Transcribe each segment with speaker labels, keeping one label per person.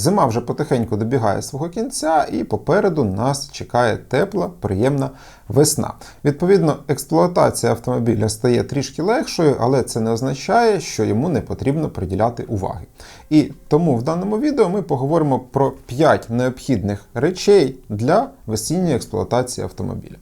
Speaker 1: Зима вже потихеньку добігає свого кінця, і попереду нас чекає тепла, приємна весна. Відповідно, експлуатація автомобіля стає трішки легшою, але це не означає, що йому не потрібно приділяти уваги. І тому в даному відео ми поговоримо про 5 необхідних речей для весінньої експлуатації автомобіля.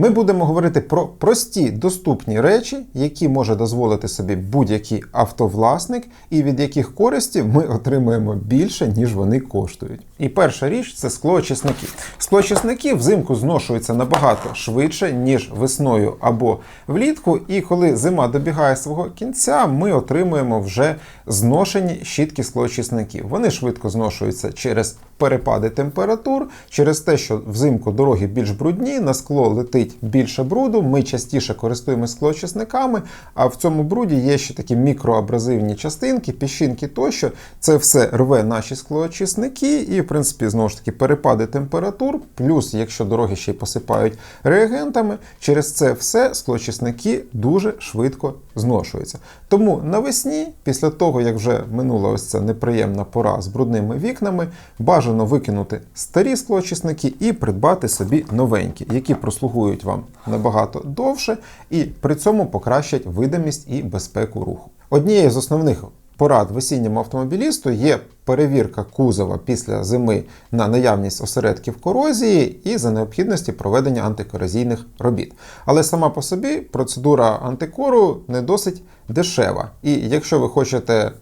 Speaker 1: Ми будемо говорити про прості доступні речі, які може дозволити собі будь-який автовласник, і від яких користі ми отримуємо більше, ніж вони коштують. І перша річ це склоочисники. Склоочисники взимку зношуються набагато швидше, ніж весною або влітку. І коли зима добігає свого кінця, ми отримуємо вже зношені щітки склоочисників. Вони швидко зношуються через перепади температур, через те, що взимку дороги більш брудні, на скло летить більше бруду, ми частіше користуємося склоочисниками, а в цьому бруді є ще такі мікроабразивні частинки, піщинки тощо. Це все рве наші склоочисники, і, принципі, знову ж таки, перепади температур, плюс, якщо дороги ще й посипають реагентами, через це все склоочисники дуже швидко зношуються. Тому навесні, після того, як вже минула ось ця неприємна пора з брудними вікнами, бажано викинути старі склоочисники і придбати собі новенькі, які прослугують вам набагато довше і при цьому покращать видимість і безпеку руху. Однією з основних порад весінньому автомобілісту є перевірка кузова після зими на наявність осередків корозії і за необхідності проведення антикорозійних робіт. Але сама по собі процедура антикору не досить дешева. І якщо ви хочете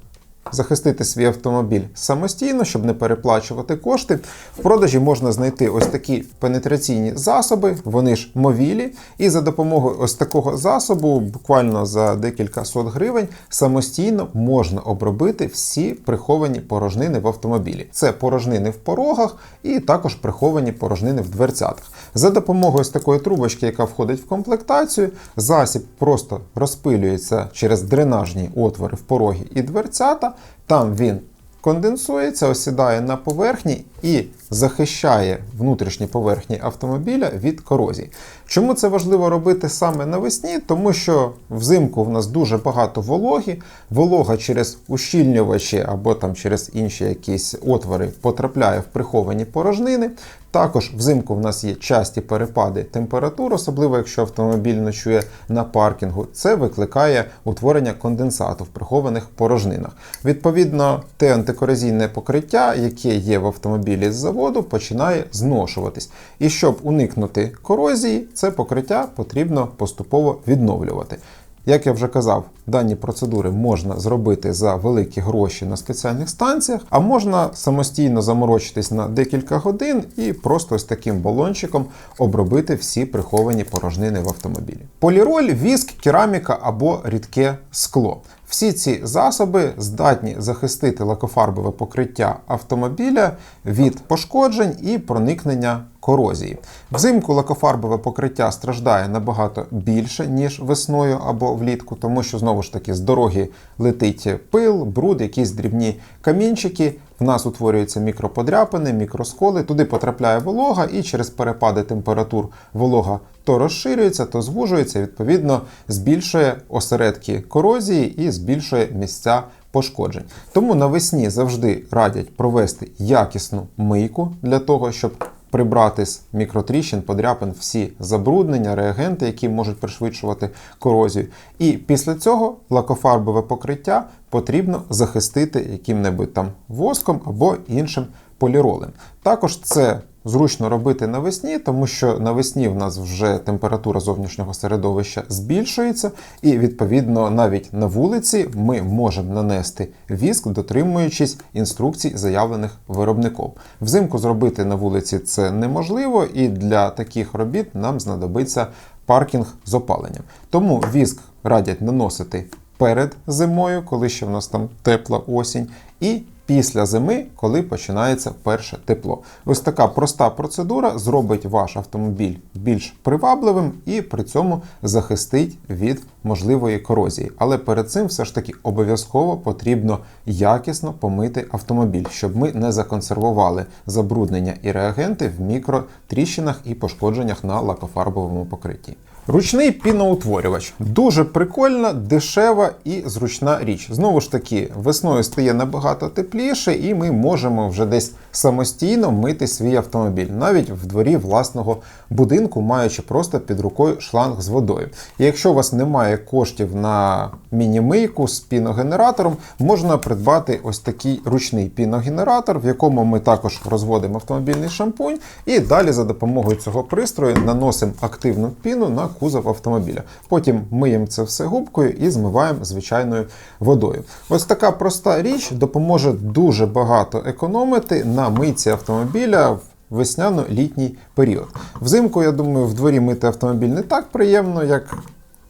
Speaker 1: захистити свій автомобіль самостійно, щоб не переплачувати кошти. В продажі можна знайти ось такі пенетраційні засоби, вони ж мовілі, і за допомогою ось такого засобу, буквально за декілька сот гривень, самостійно можна обробити всі приховані порожнини в автомобілі. Це порожнини в порогах і також приховані порожнини в дверцятах. За допомогою ось такої трубочки, яка входить в комплектацію, засіб просто розпилюється через дренажні отвори в порогі і дверцята. Там він конденсується, осідає на поверхні і захищає внутрішні поверхні автомобіля від корозії. Чому це важливо робити саме навесні? Тому що взимку в нас дуже багато вологі, волога через ущільнювачі або там через інші якісь отвори потрапляє в приховані порожнини. Також взимку в нас є часті перепади температур, особливо якщо автомобіль ночує на паркінгу. Це викликає утворення конденсату в прихованих порожнинах. Відповідно, те антикорозійне покриття, яке є в автомобілі з заводу, починає зношуватись. І щоб уникнути корозії, це покриття потрібно поступово відновлювати. Як я вже казав, дані процедури можна зробити за великі гроші на спеціальних станціях, а можна самостійно заморочитись на декілька годин і просто ось таким балончиком обробити всі приховані порожнини в автомобілі. Поліроль, віск, кераміка або рідке скло. Всі ці засоби здатні захистити лакофарбове покриття автомобіля від пошкоджень і проникнення корозії. Взимку лакофарбове покриття страждає набагато більше, ніж весною або влітку, тому що знову ж таки з дороги летить пил, бруд, якісь дрібні камінчики. В нас утворюються мікроподряпини, мікросколи, туди потрапляє волога, і через перепади температур волога то розширюється, то звужується, відповідно, збільшує осередки корозії і збільшує місця пошкоджень. Тому навесні завжди радять провести якісну мийку для того, щоб прибрати з мікротріщин, подряпин всі забруднення, реагенти, які можуть пришвидшувати корозію. І після цього лакофарбове покриття потрібно захистити яким-небудь там воском або іншим поліролем. Також це зручно робити навесні, тому що навесні в нас вже температура зовнішнього середовища збільшується, і відповідно навіть на вулиці ми можемо нанести віск, дотримуючись інструкцій, заявлених виробником. Взимку зробити на вулиці це неможливо, і для таких робіт нам знадобиться паркінг з опаленням. Тому віск радять наносити перед зимою, коли ще в нас там тепла осінь. і після зими, коли починається перше тепло. Ось така проста процедура зробить ваш автомобіль більш привабливим і при цьому захистить від можливої корозії. Але перед цим все ж таки обов'язково потрібно якісно помити автомобіль, щоб ми не законсервували забруднення і реагенти в мікротріщинах і пошкодженнях на лакофарбовому покритті. Ручний піноутворювач дуже прикольна, дешева і зручна річ. Знову ж таки, весною стає набагато тепліше, і ми можемо вже десь самостійно мити свій автомобіль, навіть в дворі власного будинку, маючи просто під рукою шланг з водою. І якщо у вас немає коштів на міні-мийку з піногенератором, можна придбати ось такий ручний піногенератор, в якому ми також розводимо автомобільний шампунь, і далі за допомогою цього пристрою наносимо активну піну на кузов автомобіля. Потім миємо це все губкою і змиваємо звичайною водою. Ось така проста річ допоможе дуже багато економити на мийці автомобіля. в Весняно-літній період. Взимку, я думаю, в дворі мити автомобіль не так приємно, як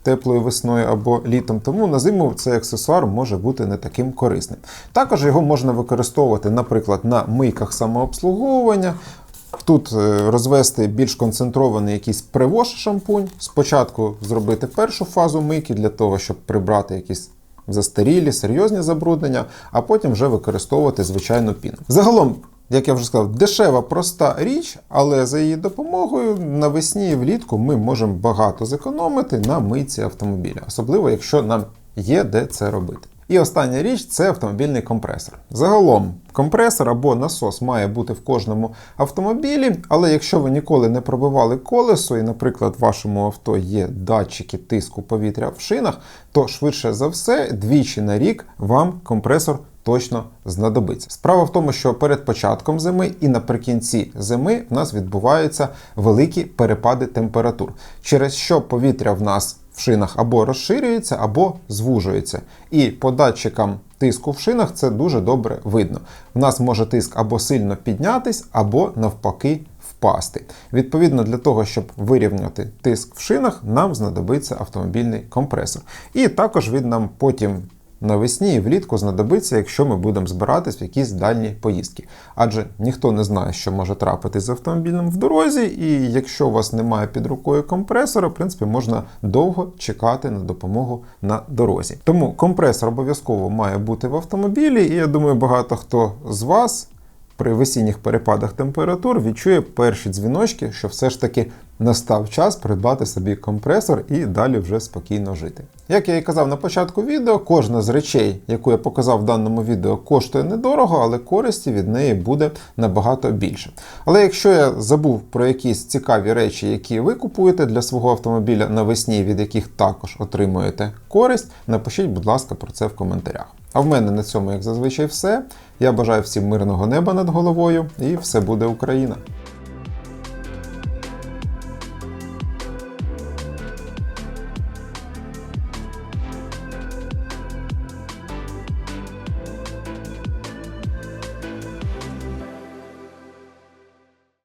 Speaker 1: теплою весною або літом, тому на зиму цей аксесуар може бути не таким корисним. Також його можна використовувати, наприклад, на мийках самообслуговування. Тут е, розвести більш концентрований якийсь привоз шампунь. Спочатку зробити першу фазу мийки для того, щоб прибрати якісь застарілі, серйозні забруднення, а потім вже використовувати звичайну піну. Загалом, як я вже сказав, дешева, проста річ, але за її допомогою навесні і влітку ми можемо багато зекономити на мийці автомобіля, особливо якщо нам є де це робити. І остання річ це автомобільний компресор. Загалом, компресор або насос має бути в кожному автомобілі, але якщо ви ніколи не пробивали колесо, і, наприклад, в вашому авто є датчики тиску повітря в шинах, то швидше за все, двічі на рік вам компресор точно знадобиться. Справа в тому, що перед початком зими і наприкінці зими в нас відбуваються великі перепади температур, через що повітря в нас в шинах або розширюється, або звужується. І по датчикам тиску в шинах це дуже добре видно. В нас може тиск або сильно піднятись, або навпаки впасти. Відповідно, для того, щоб вирівняти тиск в шинах, нам знадобиться автомобільний компресор. І також він нам потім навесні і влітку знадобиться, якщо ми будемо збиратись в якісь дальні поїздки. Адже ніхто не знає, що може трапити з автомобілем в дорозі, і якщо у вас немає під рукою компресора, в принципі, можна довго чекати на допомогу на дорозі. Тому компресор обов'язково має бути в автомобілі, і я думаю, багато хто з вас. При весінніх перепадах температур відчує перші дзвіночки, що все ж таки настав час придбати собі компресор і далі вже спокійно жити. Як я і казав на початку відео, кожна з речей, яку я показав в даному відео, коштує недорого, але користі від неї буде набагато більше. Але якщо я забув про якісь цікаві речі, які ви купуєте для свого автомобіля навесні, від яких також отримуєте користь, напишіть, будь ласка, про це в коментарях. А в мене на цьому, як зазвичай, все. Я бажаю всім мирного неба над головою і все буде Україна!